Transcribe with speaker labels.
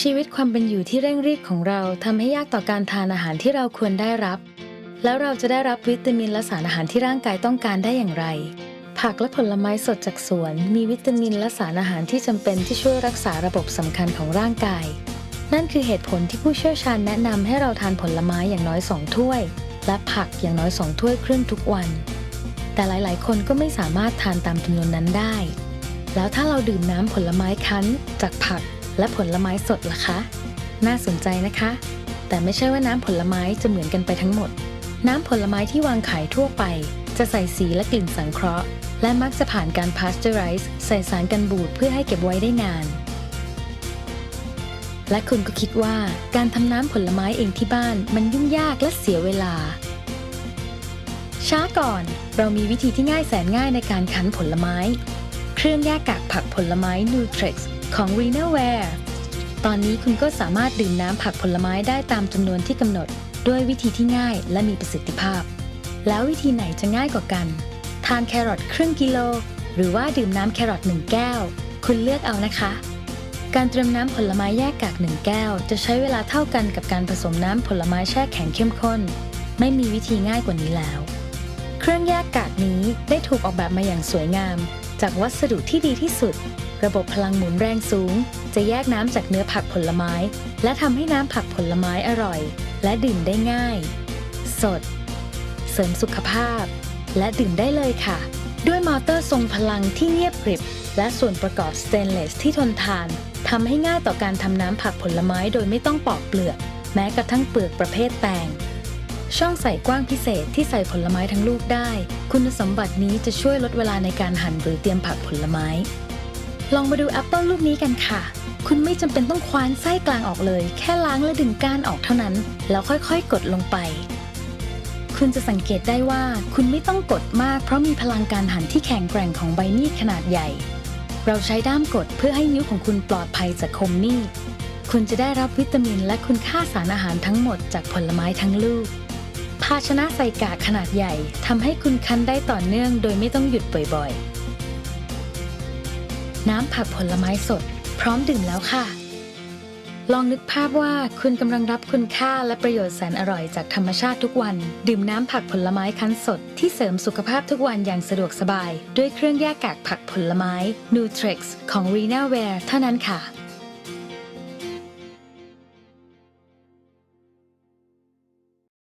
Speaker 1: ชีวิตความเป็นอยู่ที่เร่งรีบของเราทำให้ยากต่อการทานอาหารที่เราควรได้รับ แล้วเราจะได้รับวิตามินและสารอาหารที่ร่างกายต้องการได้อย่างไร ผักและผลไม้สดจากสวน มีวิตามินและสารอาหารที่จำเป็นที่ช่วยรักษาระบบสำคัญของร่างกาย นั่นคือเหตุผลที่ผู้เชี่ยวชาญแนะนำให้เราทานผลไม้อย่างน้อย 2 ถ้วย และผักอย่างน้อย 2 ถ้วยครึ่งทุกวัน แต่หลาย ๆ คนก็ไม่สามารถทานตามจำนวนนั้นได้ แล้วถ้าเราดื่มน้ำผลไม้คั้นจากผัก และผลไม้สดล่ะคะ น่าสนใจนะคะ แต่ไม่ใช่ว่าน้ำผลไม้จะเหมือนกันไปทั้งหมด น้ำผลไม้ที่วางขายทั่วไป จะใส่สีและกลิ่นสังเคราะห์ และมักจะผ่านการพาสเจอไรส์ใส่สารกันบูดเพื่อให้เก็บไว้ได้นาน และคุณก็คิดว่าการทำน้ำผลไม้เองที่บ้านมันยุ่งยากและเสียเวลา ช้าก่อน เรามีวิธีที่ง่ายแสนง่ายในการคั้นผลไม้ เครื่องแยกกากผักผลไม้ Nutrex ของ r e n a w a r e ตอนนี้คุณก็สามารถดื่มน้ำผักผลไม้ได้ตามจำนวนที่กำหนด ด้วยวิธีที่ง่ายและมีประสิทธิภาพ แล้ววิธีไหนจะง่ายกว่ากัน ทานแครอทครึ่งกิโล หรือว่าดื่มน้ำแครอท1แก้ว คุณเลือกเอานะคะ การเตรียมน้ำผลไม้แยกกาก1แก้ว จะใช้เวลาเท่ากันกับการผสมน้ำผลไม้แช่แข็งเข้มข้น ไม่มีวิธีง่ายกว่านี้แล้ว เครื่องแยกกากนี้ได้ถูกออกแบบมาอย่างสวยงาม จากวัสดุที่ดีที่สุด ระบบพลังหมุนแรงสูง จะแยกน้ำจากเนื้อผักผลไม้ และทำให้น้ำผักผลไม้อร่อย และดื่มได้ง่าย สด เสริมสุขภาพ และดื่มได้เลยค่ะ ด้วยมอเตอร์ทรงพลังที่เงียบกริบ และส่วนประกอบสเตนเลสที่ทนทานทำให้ง่ายต่อการทำน้ำผักผลไม้โดยไม่ต้องปอกเปลือก แม้กระทั่งเปลือกประเภทแตง ช่องใส่กว้างพิเศษที่ใส่ผลไม้ทั้งลูกได้ คุณสมบัตินี้จะช่วยลดเวลาในการหั่นหรือเตรียมผักผลไม้ ลองมาดูแอปเปิลลูกนี้กันค่ะ คุณไม่จำเป็นต้องคว้านไส้กลางออกเลย แค่ล้างและดึงก้านออกเท่านั้น แล้วค่อยๆ กดลงไป คุณจะสังเกตได้ว่า คุณไม่ต้องกดมากเพราะมีพลังการหั่นที่แข็งแกร่งของใบมีดขนาดใหญ่ เราใช้ด้ามกดเพื่อให้นิ้วของคุณปลอดภัยจากคมมีดคุณจะได้รับวิตามินและคุณค่าสารอาหารทั้งหมดจากผลไม้ทั้งลูก ภาชนะใส่กากขนาดใหญ่ทำให้คุณคั้นได้ต่อเนื่องโดยไม่ต้องหยุดบ่อยๆ น้ำผักผลไม้สด พร้อมดื่มแล้วค่ะ ลองนึกภาพว่าคุณกำลังรับคุณค่าและประโยชน์แสนอร่อยจากธรรมชาติทุกวัน ดื่มน้ำผักผลไม้คั้นสด ที่เสริมสุขภาพทุกวันอย่างสะดวกสบาย ด้วยเครื่องแยกกากผักผลไม้ Nutrex ของ r e n a w a r e เท่านั้นค่ะ